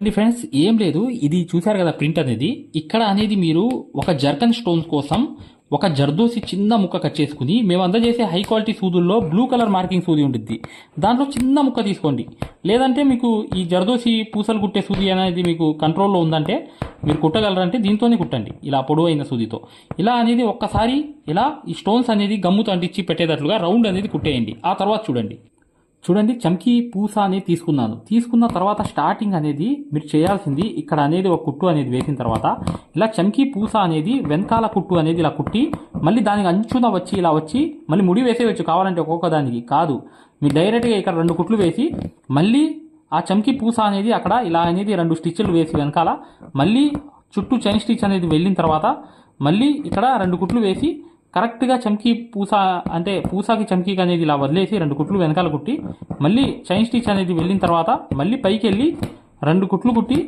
అండి ఫ్రెండ్స్ ఏం లేదు. ఇది చూశారు కదా ప్రింట్ అనేది. ఇక్కడ అనేది మీరు ఒక జర్కన్ స్టోన్స్ కోసం ఒక జర్దోసి చిన్న ముక్క కట్ చేసుకుని మేము అందజేసే హై క్వాలిటీ సూదుల్లో బ్లూ కలర్ మార్కింగ్ సూది ఉంటుంది దాంట్లో చిన్న ముక్క తీసుకోండి. లేదంటే మీకు ఈ జర్దోసి పూసలు కుట్టే సూది అనేది మీకు కంట్రోల్లో ఉందంటే మీరు కుట్టగలరంటే దీంతోనే కుట్టండి. ఇలా పొడవైన సూదితో. ఇలా అనేది ఒక్కసారి ఇలా ఈ స్టోన్స్ అనేది గమ్ముతో అంటించి పెట్టేటట్లుగా రౌండ్ అనేది కుట్టేయండి. ఆ తర్వాత చూడండి. చూడండి చమ్కీ పూస అనేది తీసుకున్నాను. తీసుకున్న తర్వాత స్టార్టింగ్ అనేది మీరు చేయాల్సింది ఇక్కడ అనేది ఒక కుట్టు అనేది వేసిన తర్వాత ఇలా చమ్కీ పూస అనేది వెనకాల కుట్టు అనేది ఇలా కుట్టి మళ్ళీ దానికి అంచున వచ్చి ఇలా వచ్చి మళ్ళీ ముడి వేసేయచ్చు కావాలంటే ఒక్కొక్క దానికి కాదు. మీరు డైరెక్ట్గా ఇక్కడ రెండు కుట్లు వేసి మళ్ళీ ఆ చమ్కీ పూస అనేది అక్కడ ఇలా అనేది రెండు స్టిచ్లు వేసి వెనకాల మళ్ళీ చుట్టూ చైన్ స్టిచ్ అనేది వెళ్ళిన తర్వాత మళ్ళీ ఇక్కడ రెండు కుట్లు వేసి కరెక్ట్గా చమ్కీ పూస అంటే పూసాకి చమ్కీకి అనేది ఇలా వదిలేసి రెండు కుట్లు వెనకాల కుట్టి మళ్ళీ చైన్ స్టిచ్ అనేది వెళ్ళిన తర్వాత మళ్ళీ పైకి వెళ్ళి రెండు కుట్లు కుట్టి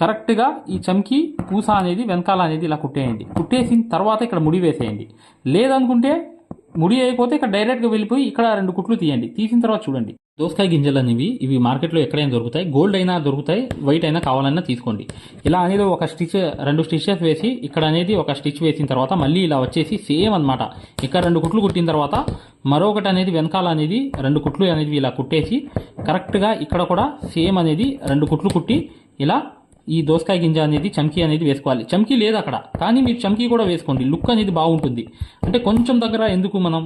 కరెక్ట్గా ఈ చమ్కీ పూస అనేది వెనకాల అనేది ఇలా కుట్టేయండి. కుట్టేసిన తర్వాత ఇక్కడ ముడి వేసేయండి. లేదనుకుంటే ముడి అయిపోతే ఇక్కడ డైరెక్ట్గా వెళ్ళిపోయి ఇక్కడ రెండు కుట్లు తీయండి. తీసిన తర్వాత చూడండి. దోసకాయ గింజలు అనేవి ఇవి మార్కెట్లో ఎక్కడైనా దొరుకుతాయి. గోల్డ్ అయినా దొరుకుతాయి. వైట్ అయినా కావాలన్నా తీసుకోండి. ఇలా అనేది ఒక స్టిచ్ రెండు స్టిచెస్ వేసి ఇక్కడ అనేది ఒక స్టిచ్ వేసిన తర్వాత మళ్ళీ ఇలా వచ్చేసి సేమ్ అన్నమాట. ఇక్కడ రెండు కుట్లు కుట్టిన తర్వాత మరొకటి అనేది వెనకాల అనేది రెండు కుట్లు అనేది ఇలా కుట్టేసి కరెక్ట్గా ఇక్కడ కూడా సేమ్ అనేది రెండు కుట్లు కుట్టి ఇలా ఈ దోసకాయ గింజ అనేది చమ్కీ అనేది వేసుకోవాలి. చమ్కీ లేదు అక్కడ. కానీ మీరు చమ్కీ కూడా వేసుకోండి. లుక్ అనేది బాగుంటుంది. అంటే కొంచెం దగ్గర ఎందుకు మనం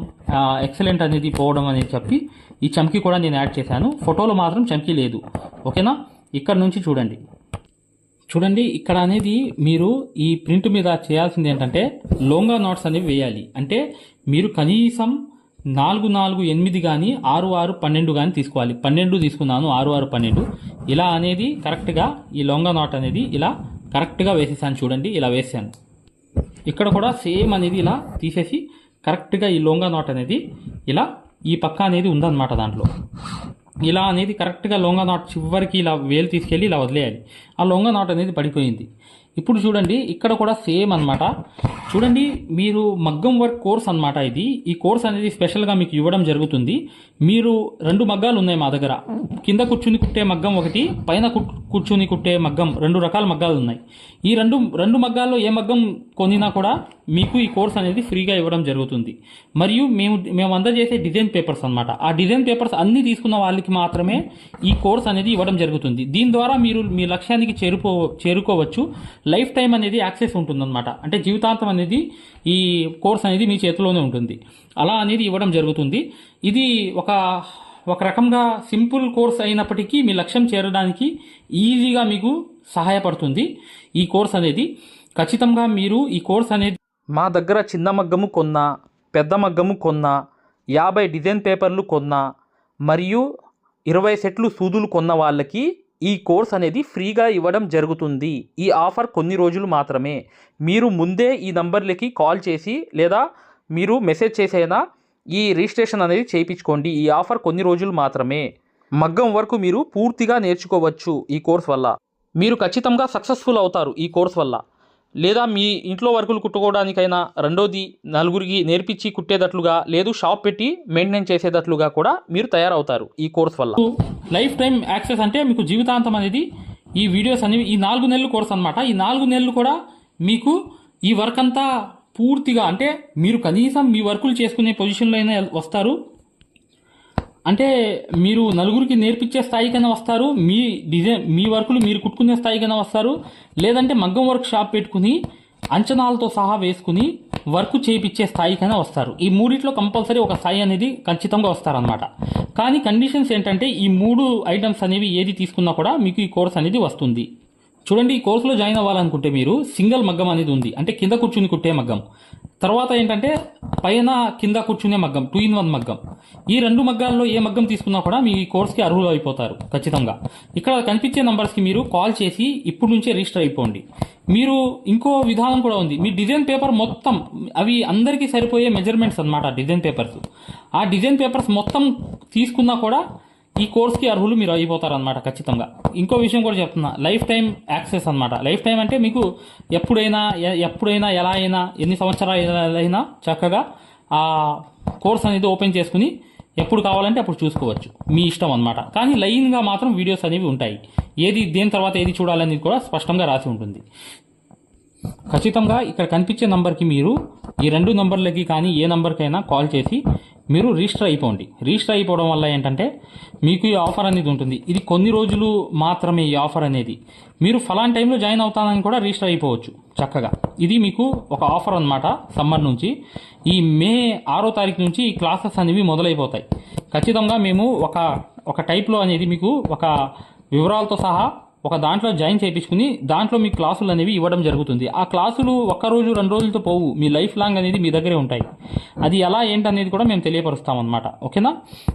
ఎక్సలెంట్ అనేది పోవడం అనేది చెప్పి ఈ చమ్కీ కూడా నేను యాడ్ చేశాను. ఫోటోలో మాత్రం చమ్కీ లేదు. ఓకేనా? ఇక్కడ నుంచి చూడండి. చూడండి ఇక్కడ అనేది మీరు ఈ ప్రింట్ మీద చేయాల్సింది ఏంటంటే లోంగా నాట్స్ అనేవి వేయాలి. అంటే మీరు కనీసం నాలుగు నాలుగు ఎనిమిది కానీ ఆరు ఆరు పన్నెండు కానీ తీసుకోవాలి. పన్నెండు తీసుకున్నాను ఆరు ఆరు పన్నెండు. ఇలా అనేది కరెక్ట్గా ఈ లొంగ నాట్ అనేది ఇలా కరెక్ట్గా వేసేసాను చూడండి ఇలా వేసాను. ఇక్కడ కూడా సేమ్ అనేది ఇలా తీసేసి కరెక్ట్గా ఈ లొంగ నాట్ అనేది ఇలా ఈ పక్క అనేది ఉందన్నమాట దాంట్లో. ఇలా అనేది కరెక్ట్గా లొంగ నాట్ చివరికి ఇలా వేలు తీసుకెళ్ళి ఇలా వదిలేయాలి. ఆ లొంగ నాట్ అనేది పడిపోయింది. ఇప్పుడు చూడండి ఇక్కడ కూడా సేమ్ అన్నమాట. చూడండి మీరు మగ్గం వర్క్ కోర్స్ అన్నమాట ఇది. ఈ కోర్స్ అనేది స్పెషల్గా మీకు ఇవ్వడం జరుగుతుంది. మీరు రెండు మగ్గాలు ఉన్నాయి మా దగ్గర. కింద కూర్చుని కుట్టే మగ్గం ఒకటి పైన కుట్- కూర్చుని కుట్టే మగ్గం రెండు రకాల మగ్గాలు ఉన్నాయి. ఈ రెండు రెండు మగ్గాల్లో ఏ మగ్గం కొనినా కూడా మీకు ఈ కోర్స్ అనేది ఫ్రీగా ఇవ్వడం జరుగుతుంది. మరియు మేము మేము అందజేసే డిజైన్ పేపర్స్ అన్నమాట. ఆ డిజైన్ పేపర్స్ అన్ని తీసుకున్న వాళ్ళకి మాత్రమే ఈ కోర్స్ అనేది ఇవ్వడం జరుగుతుంది. దీని ద్వారా మీరు మీ లక్ష్యానికి చేరుకో చేరుకోవచ్చు. లైఫ్ టైం అనేది యాక్సెస్ ఉంటుందన్నమాట. అంటే జీవితాంతం అనేది ఈ కోర్స్ అనేది మీ చేతిలోనే ఉంటుంది. అలా అనేది ఇవ్వడం జరుగుతుంది. ఇది ఒక ఒక రకంగా సింపుల్ కోర్స్ అయినప్పటికీ మీ లక్ష్యం చేరడానికి ఈజీగా మీకు సహాయపడుతుంది ఈ కోర్స్ అనేది. ఖచ్చితంగా మీరు ఈ కోర్స్ అనేది మా దగ్గర చిన్న మగ్గము కొన్నా పెద్ద మగ్గము కొన్నా యాభై డిజైన్ పేపర్లు కొన్నా మరియు ఇరవై సెట్లు సూదులు కొన్న వాళ్ళకి ఈ కోర్స్ అనేది ఫ్రీగా ఇవ్వడం జరుగుతుంది. ఈ ఆఫర్ కొన్ని రోజులు మాత్రమే. మీరు ముందే ఈ నంబర్లకి కాల్ చేసి లేదా మీరు మెసేజ్ చేసైనా ఈ రిజిస్ట్రేషన్ అనేది చేయించుకోండి. ఈ ఆఫర్ కొన్ని రోజులు మాత్రమే. మగ్గం వరకు మీరు పూర్తిగా నేర్చుకోవచ్చు ఈ కోర్స్ వల్ల. మీరు ఖచ్చితంగా సక్సెస్ఫుల్ అవుతారు ఈ కోర్స్ వల్ల. లేదా మీ ఇంట్లో వర్కులు కుట్టుకోవడానికైనా రెండోది నలుగురికి నేర్పించి కుట్టేటట్లుగా లేదు షాప్ పెట్టి మెయింటైన్ చేసేటట్లుగా కూడా మీరు తయారవుతారు ఈ కోర్స్ వల్ల. లైఫ్ టైం యాక్సెస్ అంటే మీకు జీవితాంతం అనేది ఈ వీడియోస్ అనేవి ఈ నాలుగు నెలలు కోర్స్ అనమాట ఈ నాలుగు నెలలు కూడా మీకు ఈ వర్క్ అంతా పూర్తిగా అంటే మీరు కనీసం మీ వర్కులు చేసుకునే పొజిషన్లో అయినా వస్తారు. అంటే మీరు నలుగురికి నేర్పించే స్థాయికైనా వస్తారు మీ డిజైన్ మీ వర్కులు మీరు కుట్టుకునే స్థాయికైనా వస్తారు లేదంటే మగ్గం వర్క్ షాప్ పెట్టుకుని అంచనాలతో సహా వేసుకుని వర్క్ చేయించే స్థాయికైనా వస్తారు. ఈ మూడిట్లో కంపల్సరీ ఒక స్థాయి అనేది ఖచ్చితంగా వస్తారనమాట కానీ కండిషన్స్ ఏంటంటే ఈ మూడు ఐటమ్స్ అనేవి ఏది తీసుకున్నా కూడా మీకు ఈ కోర్స్ అనేది వస్తుంది. చూడండి ఈ కోర్సులో జాయిన్ అవ్వాలనుకుంటే మీరు సింగిల్ మగ్గం అనేది ఉంది. అంటే కింద కూర్చుని కుట్టే మగ్గం. తర్వాత ఏంటంటే పైన కింద కూర్చునే మగ్గం టూ ఇన్ వన్ మగ్గం. ఈ రెండు మగ్గాల్లో ఏ మగ్గం తీసుకున్నా కూడా మీ కోర్స్కి అర్హులు అయిపోతారు ఖచ్చితంగా. ఇక్కడ కనిపించే నంబర్స్కి మీరు కాల్ చేసి ఇప్పుడు నుంచే రిజిస్టర్ అయిపోండి. మీరు ఇంకో విధానం కూడా ఉంది. మీ డిజైన్ పేపర్ మొత్తం అవి అందరికీ సరిపోయే మెజర్మెంట్స్ అన్నమాట డిజైన్ పేపర్స్. ఆ డిజైన్ పేపర్స్ మొత్తం తీసుకున్నా కూడా ఈ కోర్స్కి అర్హులు మీరు అయిపోతారు అనమాట ఖచ్చితంగా. ఇంకో విషయం కూడా చెప్తున్నా. లైఫ్ టైం యాక్సెస్ అన్నమాట. లైఫ్ టైం అంటే మీకు ఎప్పుడైనా ఎప్పుడైనా ఎలా అయినా ఎన్ని సంవత్సరాలు అయినా చక్కగా ఆ కోర్స్ అనేది ఓపెన్ చేసుకుని ఎప్పుడు కావాలంటే అప్పుడు చూసుకోవచ్చు. మీ ఇష్టం అనమాట కానీ లైన్గా మాత్రం వీడియోస్ అనేవి ఉంటాయి. ఏది దేని తర్వాత ఏది చూడాలనేది కూడా స్పష్టంగా రాసి ఉంటుంది. ఖచ్చితంగా ఇక్కడ కనిపించే నంబర్కి మీరు ఈ రెండు నంబర్లకి కానీ ఏ నంబర్కైనా కాల్ చేసి మీరు రిజిస్టర్ అయిపోండి. రిజిస్టర్ అయిపోవడం వల్ల ఏంటంటే మీకు ఈ ఆఫర్ అనేది ఉంటుంది. ఇది కొన్ని రోజులు మాత్రమే ఈ ఆఫర్ అనేది. మీరు ఫలాన్ టైంలో జాయిన్ అవుతానని కూడా రిజిస్టర్ అయిపోవచ్చు చక్కగా. ఇది మీకు ఒక ఆఫర్ అనమాట సమ్మర్ నుంచి. ఈ మే ఆరో తారీఖు నుంచి ఈ క్లాసెస్ అనేవి మొదలైపోతాయి. ఖచ్చితంగా మేము ఒక ఒక టైప్లో అనేది మీకు ఒక వివరాలతో సహా ఒక దాంట్లో జాయిన్ చేయించుకుని దాంట్లో మీ క్లాసులు అనేవి ఇవ్వడం జరుగుతుంది. ఆ క్లాసులు ఒక్క రోజు రెండు రోజులతో పోవు. మీ లైఫ్ లాంగ్ అనేది మీ దగ్గరే ఉంటాయి. అది ఎలా ఏంటనేది కూడా మేము తెలియపరుస్తామన్నమాట. ఓకేనా?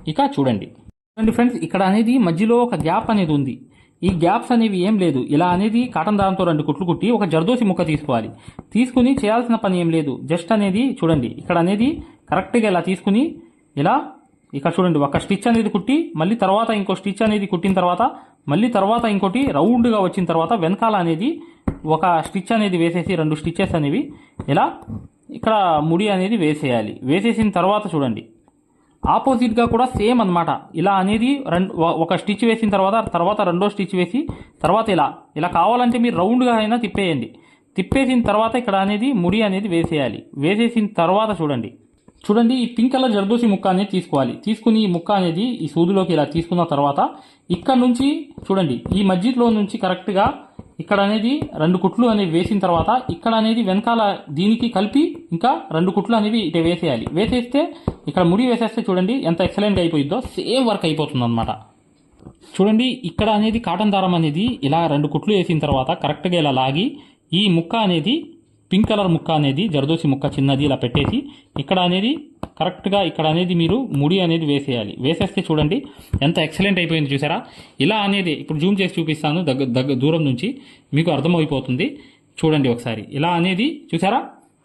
ఇక చూడండి. చూడండి ఫ్రెండ్స్ ఇక్కడ అనేది మధ్యలో ఒక గ్యాప్ అనేది ఉంది. ఈ గ్యాప్స్ అనేవి ఏం లేదు. ఇలా అనేది కాటన్ దారంతో రెండు కుట్లు కుట్టి ఒక జర్దోసి ముక్క తీసుకోవాలి. తీసుకుని చేయాల్సిన పని ఏం లేదు. జస్ట్ అనేది చూడండి. ఇక్కడ అనేది కరెక్ట్గా ఇలా తీసుకుని ఇలా ఇక్కడ చూడండి ఒక స్టిచ్ అనేది కుట్టి మళ్ళీ తర్వాత ఇంకో స్టిచ్ అనేది కుట్టిన తర్వాత మళ్ళీ తర్వాత ఇంకోటి రౌండ్గా వచ్చిన తర్వాత వెనకాల అనేది ఒక స్టిచ్ అనేది వేసేసి రెండు స్టిచ్చెస్ అనేవి ఇలా ఇక్కడ ముడి అనేది వేసేయాలి. వేసేసిన తర్వాత చూడండి ఆపోజిట్గా కూడా సేమ్ అన్నమాట. ఇలా అనేది రెండు ఒక స్టిచ్ వేసిన తర్వాత తర్వాత రెండో స్టిచ్ వేసి తర్వాత ఇలా ఇలా కావాలంటే మీరు రౌండ్గా అయినా తిప్పేయండి. తిప్పేసిన తర్వాత ఇక్కడ అనేది ముడి అనేది వేసేయాలి. వేసేసిన తర్వాత చూడండి చూడండి ఈ పింక్ కలర్ జర్దోసి ముక్క అనేది తీసుకోవాలి. తీసుకుని ఈ ముక్క అనేది ఈ సూదిలోకి ఇలా తీసుకున్న తర్వాత ఇక్కడ నుంచి చూడండి ఈ మధ్యలో నుంచి కరెక్ట్గా ఇక్కడ అనేది రెండు కుట్లు అనేవి వేసిన తర్వాత ఇక్కడ అనేది వెనకాల దీనికి కలిపి ఇంకా రెండు కుట్లు అనేవి ఇటు వేసేయాలి. వేసేస్తే ఇక్కడ ముడి వేసేస్తే చూడండి ఎంత ఎక్సలెంట్ అయిపోయిందో సేమ్ వర్క్ అయిపోతుంది అనమాట చూడండి ఇక్కడ అనేది కాటన్ దారం అనేది ఇలా రెండు కుట్లు వేసిన తర్వాత కరెక్ట్గా ఇలా లాగి ఈ ముక్క అనేది పింక్ కలర్ ముక్క అనేది జరదోసి ముక్క చిన్నది ఇలా పెట్టేసి ఇక్కడ అనేది కరెక్ట్గా ఇక్కడ అనేది మీరు ముడి అనేది వేసేయాలి. వేసేస్తే చూడండి ఎంత ఎక్సలెంట్ అయిపోయింది చూసారా? ఇలా అనేది ఇప్పుడు జూమ్ చేసి చూపిస్తాను దగ్గర దగ్గర దూరం నుంచి. మీకు అర్థమైపోతుంది. చూడండి ఒకసారి. ఇలా అనేది చూసారా?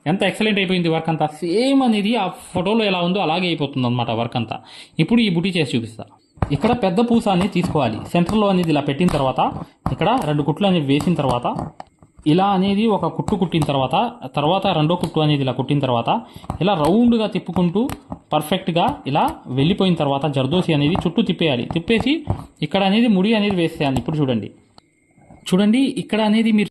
ఎంత ఎక్సలెంట్ అయిపోయింది వర్క్ అంతా. సేమ్ అనేది ఆ ఫోటోలో ఎలా ఉందో అలాగే అయిపోతుంది అనమాట వర్క్ అంతా. ఇప్పుడు ఈ బుటీ చేసి చూపిస్తా. ఇక్కడ పెద్ద పూస అనేది తీసుకోవాలి. సెంటర్లో అనేది ఇలా పెట్టిన తర్వాత ఇక్కడ రెండు కుట్లు అనేవి వేసిన తర్వాత ఇలా అనేది ఒక కుట్టు కుట్టిన తర్వాత తర్వాత రెండో కుట్టు అనేది ఇలా కుట్టిన తర్వాత ఇలా రౌండ్గా తిప్పుకుంటూ పర్ఫెక్ట్గా ఇలా వెళ్ళిపోయిన తర్వాత జర్దోసి అనేది చుట్టూ తిప్పేయాలి. తిప్పేసి ఇక్కడ అనేది ముడి అనేది వేసేయాలి. ఇప్పుడు చూడండి. చూడండి ఇక్కడ అనేది మీరు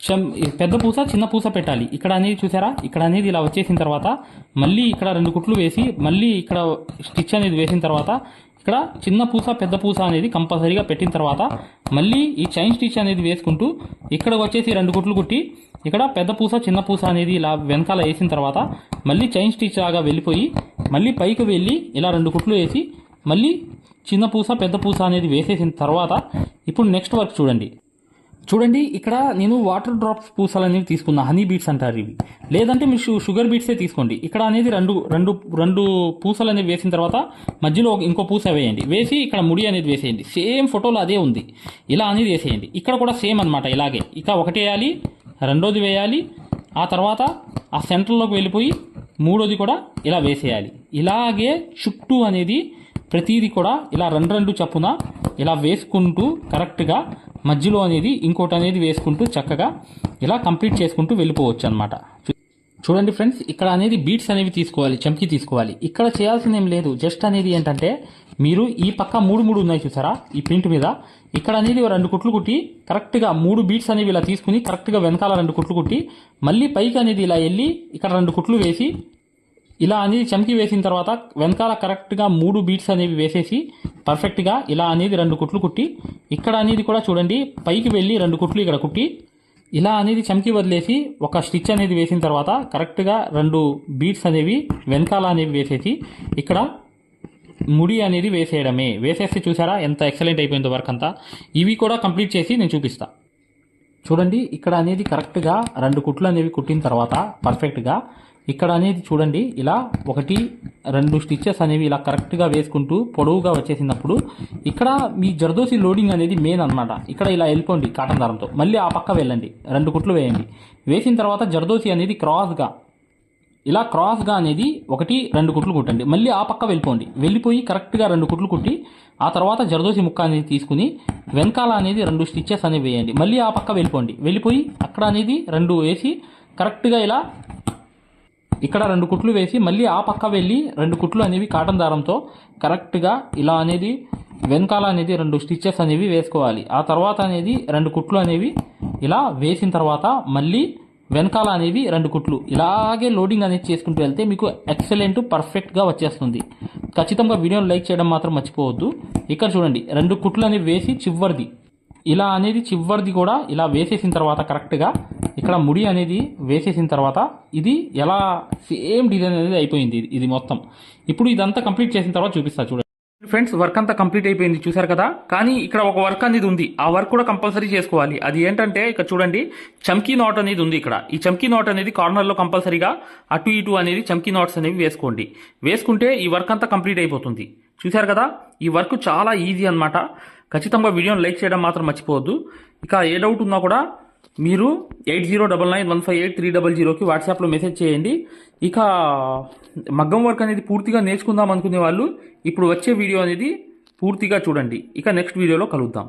చం- పెద్ద పూస చిన్న పూస పెట్టాలి. ఇక్కడ అనేది చూసారా? ఇక్కడ అనేది ఇలా వచ్చేసిన తర్వాత మళ్ళీ ఇక్కడ రెండు కుట్లు వేసి మళ్ళీ ఇక్కడ స్టిచ్ అనేది వేసిన తర్వాత ఇక్కడ చిన్న పూస పెద్ద పూస అనేది కంపల్సరీగా పెట్టిన తర్వాత మళ్ళీ ఈ చైన్ స్టిచ్ అనేది వేసుకుంటూ ఇక్కడ వచ్చేసి రెండు కుట్లు కుట్టి ఇక్కడ పెద్ద పూస చిన్న పూస అనేది ఇలా వెనకాల వేసిన తర్వాత మళ్ళీ చైన్ స్టిచ్ లాగా వెళ్ళిపోయి మళ్ళీ పైకి వెళ్ళి ఇలా రెండు కుట్లు వేసి మళ్ళీ చిన్న పూస పెద్ద పూస అనేది వేసేసిన తర్వాత ఇప్పుడు నెక్స్ట్ వర్క్ చూడండి. చూడండి ఇక్కడ నేను వాటర్ డ్రాప్స్ పూసలు అనేవి తీసుకున్నా హనీ బీట్స్ అంటారు ఇవి. లేదంటే మీరు షు- షుగర్ బీట్సే తీసుకోండి. ఇక్కడ అనేది రెండు రెండు రెండు పూసలు అనేవి వేసిన తర్వాత మధ్యలో ఒక- ఇంకో పూస వేయండి. వేసి ఇక్కడ ముడి అనేది వేసేయండి. సేమ్ ఫోటోలో అదే ఉంది. ఇలా అనేది వేసేయండి. ఇక్కడ కూడా సేమ్ అన్నమాట ఇలాగే. ఇక ఒకటి వేయాలి రెండోది వేయాలి ఆ తర్వాత ఆ సెంటర్లోకి వెళ్ళిపోయి మూడోది కూడా ఇలా వేసేయాలి. ఇలాగే చుట్టూ అనేది ప్రతిదీ కూడా ఇలా రెండు రెండు చప్పున ఇలా వేసుకుంటూ కరెక్ట్గా మధ్యలో అనేది ఇంకోటి అనేది వేసుకుంటూ చక్కగా ఇలా కంప్లీట్ చేసుకుంటూ వెళ్ళిపోవచ్చు అనమాట చూడండి ఫ్రెండ్స్ ఇక్కడ అనేది బీట్స్ అనేవి తీసుకోవాలి చమ్కి తీసుకోవాలి. ఇక్కడ చేయాల్సింది ఏం లేదు. జస్ట్ అనేది ఏంటంటే మీరు ఈ పక్క మూడు మూడు ఉన్నాయి చూసారా? ఈ ప్రింట్ మీద. ఇక్కడ అనేది రెండు కుట్లు కుట్టి కరెక్ట్గా మూడు బీట్స్ అనేవి ఇలా తీసుకుని కరెక్ట్గా వెనకాల రెండు కుట్లు కుట్టి మళ్ళీ పైకి అనేది ఇలా వెళ్ళి ఇక్కడ రెండు కుట్లు వేసి ఇలా అనేది చమ్కి వేసిన తర్వాత వెనకాల కరెక్ట్గా మూడు బీట్స్ అనేవి వేసేసి పర్ఫెక్ట్గా ఇలా అనేది రెండు కుట్లు కుట్టి ఇక్కడ అనేది కూడా చూడండి పైకి వెళ్ళి రెండు కుట్లు ఇక్కడ కుట్టి ఇలా అనేది చమ్కి వదిలేసి ఒక స్టిచ్ అనేది వేసిన తర్వాత కరెక్ట్గా రెండు బీట్స్ అనేవి వెనకాల అనేవి వేసేసి ఇక్కడ ముడి అనేది వేసేయడమే. వేసేస్తే చూసారా ఎంత ఎక్సలెంట్ అయిపోయిందో వర్క్ అంతా. ఇవి కూడా కంప్లీట్ చేసి నేను చూపిస్తా. చూడండి ఇక్కడ అనేది కరెక్ట్గా రెండు కుట్లు అనేవి కుట్టిన తర్వాత పర్ఫెక్ట్గా ఇక్కడ అనేది చూడండి ఇలా ఒకటి రెండు స్టిచ్చెస్ అనేవి ఇలా కరెక్ట్గా వేసుకుంటూ పొడవుగా వచ్చేసినప్పుడు ఇక్కడ మీ జర్దోసి లోడింగ్ అనేది మెయిన్ అన్నమాట. ఇక్కడ ఇలా వెళ్ళిపోండి కాటన్ దారంతో. మళ్ళీ ఆ పక్క వెళ్ళండి రెండు కుట్లు వేయండి. వేసిన తర్వాత జర్దోసి అనేది క్రాస్గా ఇలా క్రాస్గా అనేది ఒకటి రెండు కుట్లు కుట్టండి. మళ్ళీ ఆ పక్క వెళ్ళిపోండి. వెళ్ళిపోయి కరెక్ట్గా రెండు కుట్లు కుట్టి ఆ తర్వాత జరదోసి ముక్క అనేది తీసుకుని వెనకాల అనేది రెండు స్టిచ్చెస్ అనేవి వేయండి. మళ్ళీ ఆ పక్క వెళ్ళిపోండి. వెళ్ళిపోయి అక్కడ అనేది రెండు వేసి కరెక్ట్గా ఇలా ఇక్కడ రెండు కుట్లు వేసి మళ్ళీ ఆ పక్క వెళ్ళి రెండు కుట్లు అనేవి కాటన్ దారంతో కరెక్ట్గా ఇలా అనేది వెనకాల అనేది రెండు స్టిచ్చెస్ అనేవి వేసుకోవాలి. ఆ తర్వాత అనేది రెండు కుట్లు అనేవి ఇలా వేసిన తర్వాత మళ్ళీ వెనకాల అనేవి రెండు కుట్లు. ఇలాగే లోడింగ్ అనేది చేసుకుంటూ వెళ్తే మీకు ఎక్సలెంట్ పర్ఫెక్ట్గా వచ్చేస్తుంది. ఖచ్చితంగా వీడియోని లైక్ చేయడం మాత్రం మర్చిపోవద్దు. ఇక్కడ చూడండి రెండు కుట్లు అనేవి వేసి చివరిది. ఇలా అనేది చివరిది కూడా ఇలా వేసేసిన తర్వాత కరెక్ట్గా ఇక్కడ ముడి అనేది వేసేసిన తర్వాత ఇది ఎలా సేమ్ డిజైన్ అనేది అయిపోయింది ఇది- మొత్తం. ఇప్పుడు ఇదంతా కంప్లీట్ చేసిన తర్వాత చూపిస్తా చూడండి. ఫ్రెండ్స్ వర్క్ అంతా కంప్లీట్ అయిపోయింది చూసారు కదా? కానీ ఇక్కడ ఒక వర్క్ అనేది ఉంది. ఆ వర్క్ కూడా కంపల్సరీ చేసుకోవాలి. అది ఏంటంటే ఇక్కడ చూడండి చమ్కీ నాట్ అనేది ఉంది ఇక్కడ. ఈ చమ్కీ నాట్ అనేది కార్నర్లో కంపల్సరీగా అటు ఇటు అనేది చమ్కీ నాట్స్ అనేవి వేసుకోండి. వేసుకుంటే ఈ వర్క్ అంతా కంప్లీట్ అయిపోతుంది. చూసారు కదా? ఈ వర్క్ చాలా ఈజీ అనమాట ఖచ్చితంగా వీడియోని లైక్ చేయడం మాత్రం మర్చిపోవద్దు. ఇక ఏ డౌట్ ఉన్నా కూడా మీరు eight zero double nine one five eight three double జీరోకి వాట్సాప్లో మెసేజ్ చేయండి. ఇక మగ్గం వర్క్ అనేది పూర్తిగా నేర్చుకుందాం అనుకునే వాళ్ళు ఇప్పుడు వచ్చే వీడియో అనేది పూర్తిగా చూడండి. ఇక నెక్స్ట్ వీడియోలో కలుద్దాం.